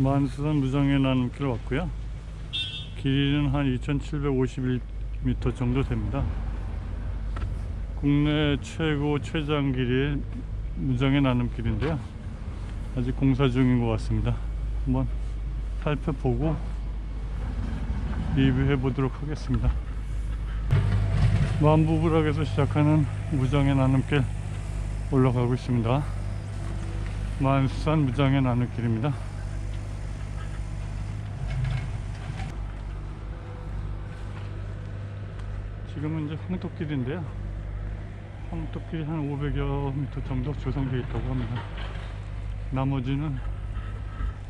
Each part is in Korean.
만수산 무정의 나눔길 왔고요. 길이는 한 2,751m 정도 됩니다. 국내 최고 최장 길이의 무정의 나눔길인데요. 아직 공사 중인 것 같습니다. 한번 살펴보고 리뷰해 보도록 하겠습니다. 만부부락에서 시작하는 무정의 나눔길 올라가고 있습니다. 만수산 무정의 나눔길입니다. 지금은 이제 황토길인데요. 황토길이 한 500여 미터 정도 조성되어 있다고 합니다. 나머지는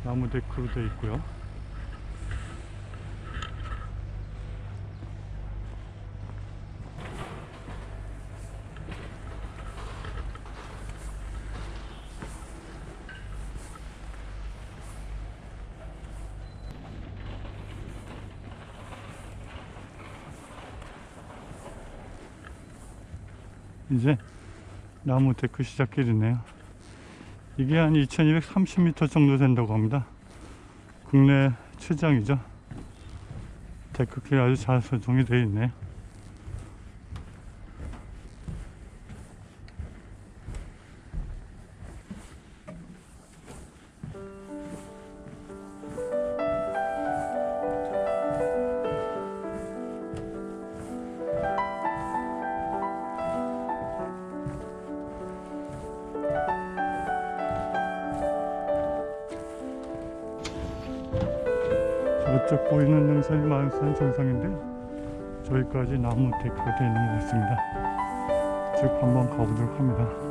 나무 데크로 되어 있고요. 이제 나무 데크 시작길이네요. 이게 한 2230m 정도 된다고 합니다. 국내 최장이죠. 데크길 아주 잘 설정이 되어 있네요. 쪽 보이는 능선이 만산 정상인데요. 저기까지 나무 데크가 되어 있는 것 같습니다. 쭉 한번 가보도록 합니다.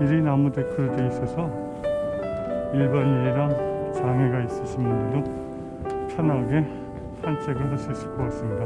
길이 나무 데크로 되어 있어서 일반인이랑 장애가 있으신 분들도 편하게 산책을 할 수 있을 것 같습니다.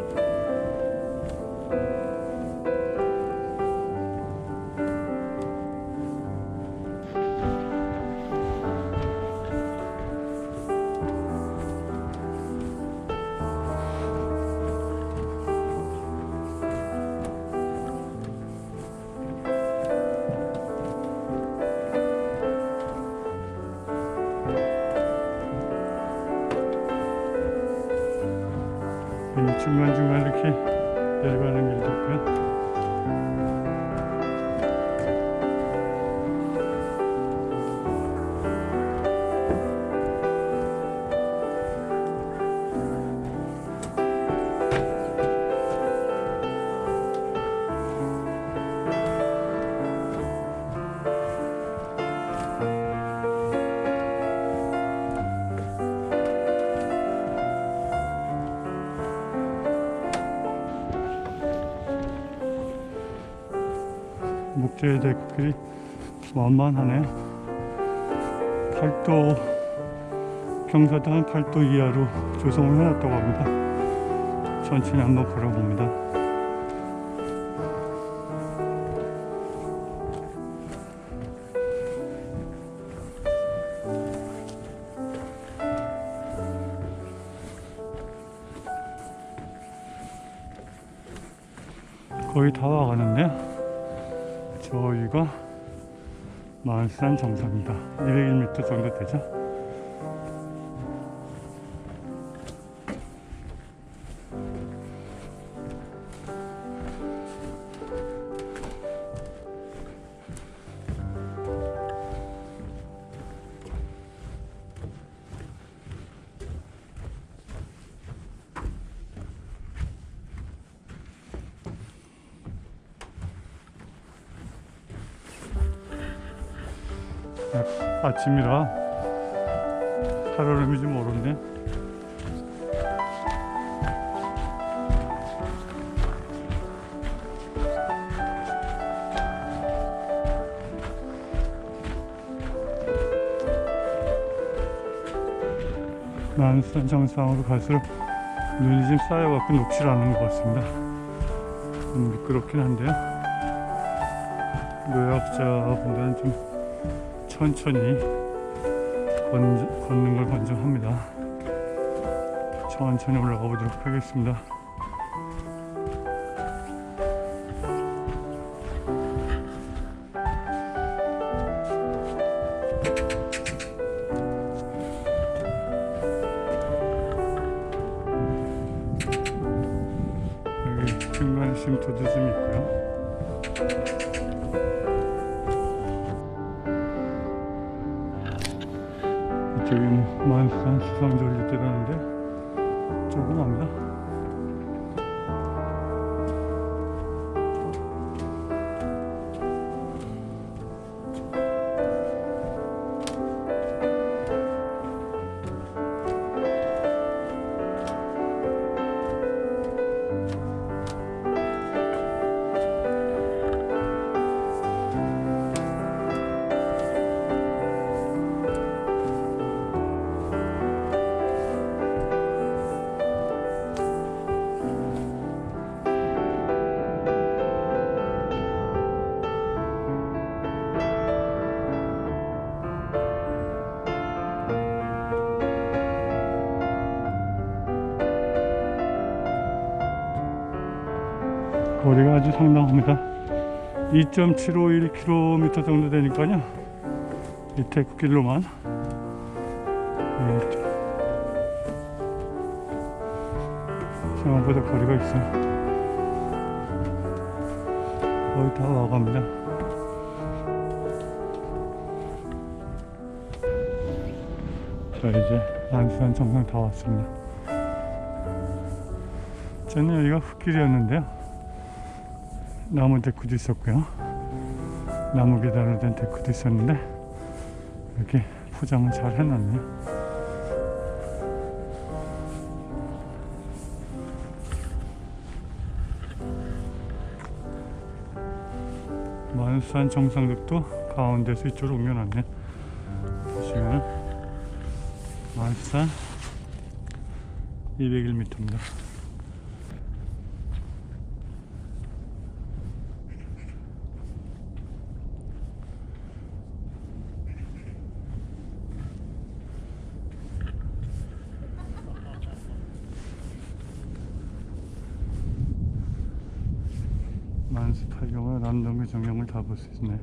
중간중간 이렇게 내려가는 길도 있고요. 데크길이 만만하네요. 8도 경사도 한 8도 이하로 조성을 해놨다고 합니다. 천천히 한번 걸어봅니다. 거의 다 와가는데요. 저희가 마을산 정상입니다. 201m 정도 되죠? 아침이라. 살얼음이 좀 오른데. 난산 정상으로 갈수록 눈이 좀 쌓여갖고 녹질 않은 것 같습니다. 좀 미끄럽긴 한데요. 노약자분들은 좀 천천히 건, 걷는 걸 권장합니다. 천천히 올라가 보도록 하겠습니다. 이쪽에는 만산 수상전리대라는데 조그맣니다. 아주 상당합니다. 2.751km 정도 되니까요. 이 태극길로만 예, 생각보다 거리가 있어요. 거의 다 와갑니다. 자 이제 안산 정상 다 왔습니다. 저는 여기가 흙길이었는데요. 나무 데크도 있었고요. 나무 계단으로 된 데크도 있었는데 이렇게 포장을 잘 해놨네요. 만산 정상극도 가운데서 이쪽으로 옮겨놨네. 보시면 만산 201m입니다. 만수 팔경과 정령을 다 볼 수 있네요.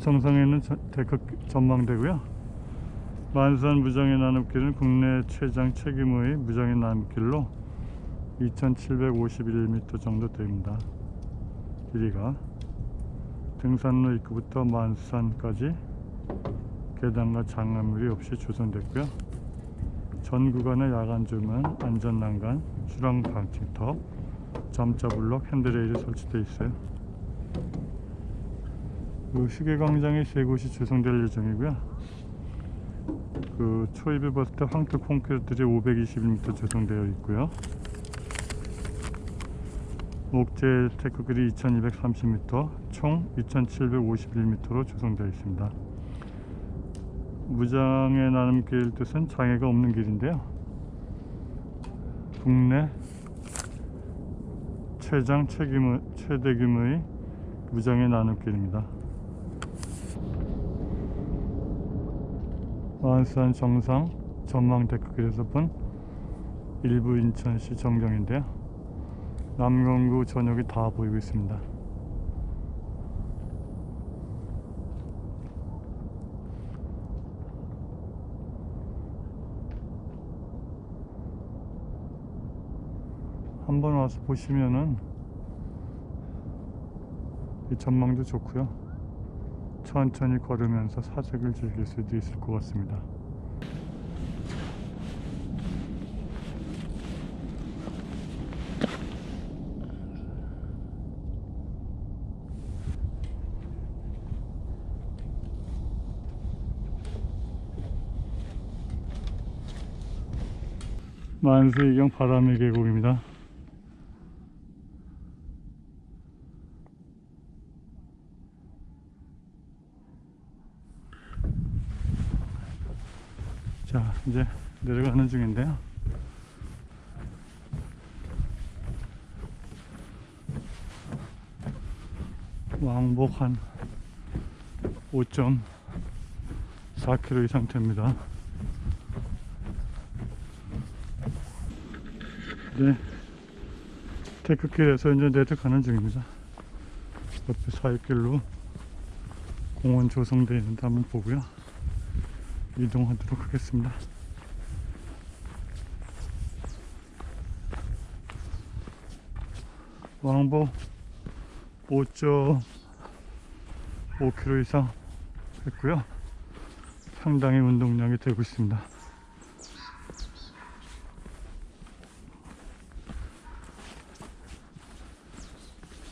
정상에는 저- 데크 전망대고요. 만산 무장의 나눔길은 국내 최장 책임의 무장의 나눔길로 2751m 정도 됩니다. 길이가 등산로 입구부터 만산까지 계단과 장애물이 없이 조성됐고요. 전 구간에 야간 조명, 안전 난간, 수랑 방지턱, 점자 블록, 핸드레일이 설치되어 있어요. 그 휴게 광장에 세 곳이 조성될 예정이고요. 그 초입에 봤을 때 황토 콘크리트들이 521m 조성되어 있고요. 목재 테크 길이 2230m, 총 2751m로 조성되어 있습니다. 무장의 나눔길 뜻은 장애가 없는 길인데요. 국내 최장 최규모, 최대 규모의 무장의 나눔길입니다. 완산 정상 전망 데크길에서 본 일부 인천시 전경인데요. 남강구 전역이 다 보이고 있습니다. 한번 와서 보시면은 이 전망도 좋고요. 천천히 걸으면서 사색을 즐길 수도 있을 것 같습니다. 만수이경 바람의 계곡입니다. 자 이제 내려가는 중인데요. 왕복 한 5.4km 이상 됩니다. 네. 테크길에서 이제 내려가는 중입니다. 옆에 사이길로 공원 조성되어 있는데 한번 보고요. 이동하도록 하겠습니다. 왕복 5.5km 이상 했고요. 상당히 운동량이 되고 있습니다.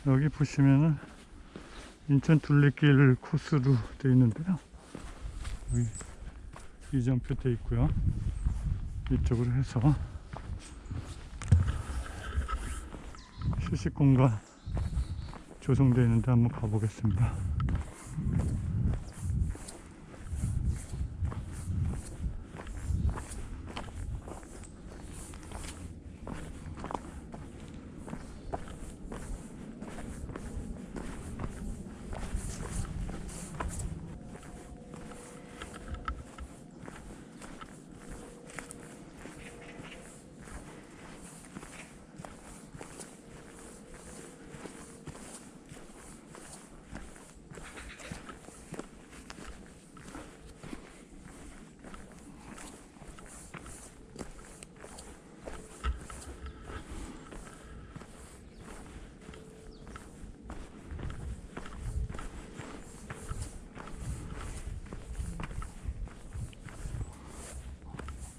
여기 보시면은 인천 둘레길 코스로 되어 있는데요. 여기 이정표 되어 있고요. 이쪽으로 해서 휴식 공간 조성되어 있는데 한번 가보겠습니다.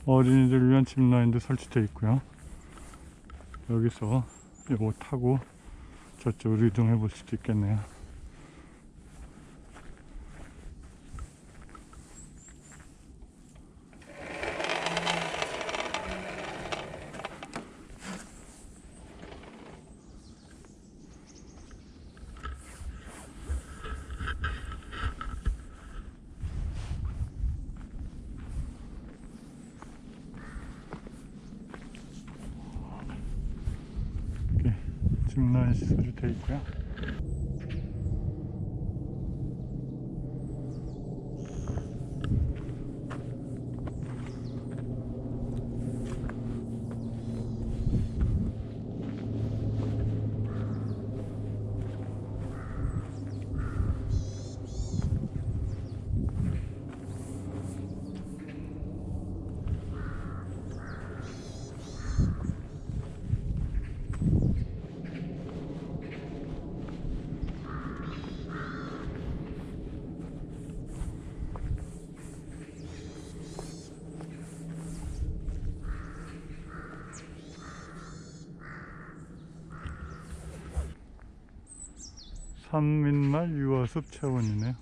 어린이들 위한 짚라인도 설치되어 있고요. 여기서 이거 타고 저쪽으로 이동해 볼 수도 있겠네요. 이렇게 짚라인 시설이 되어 있고요. 산민말 유아숲 체원이네요.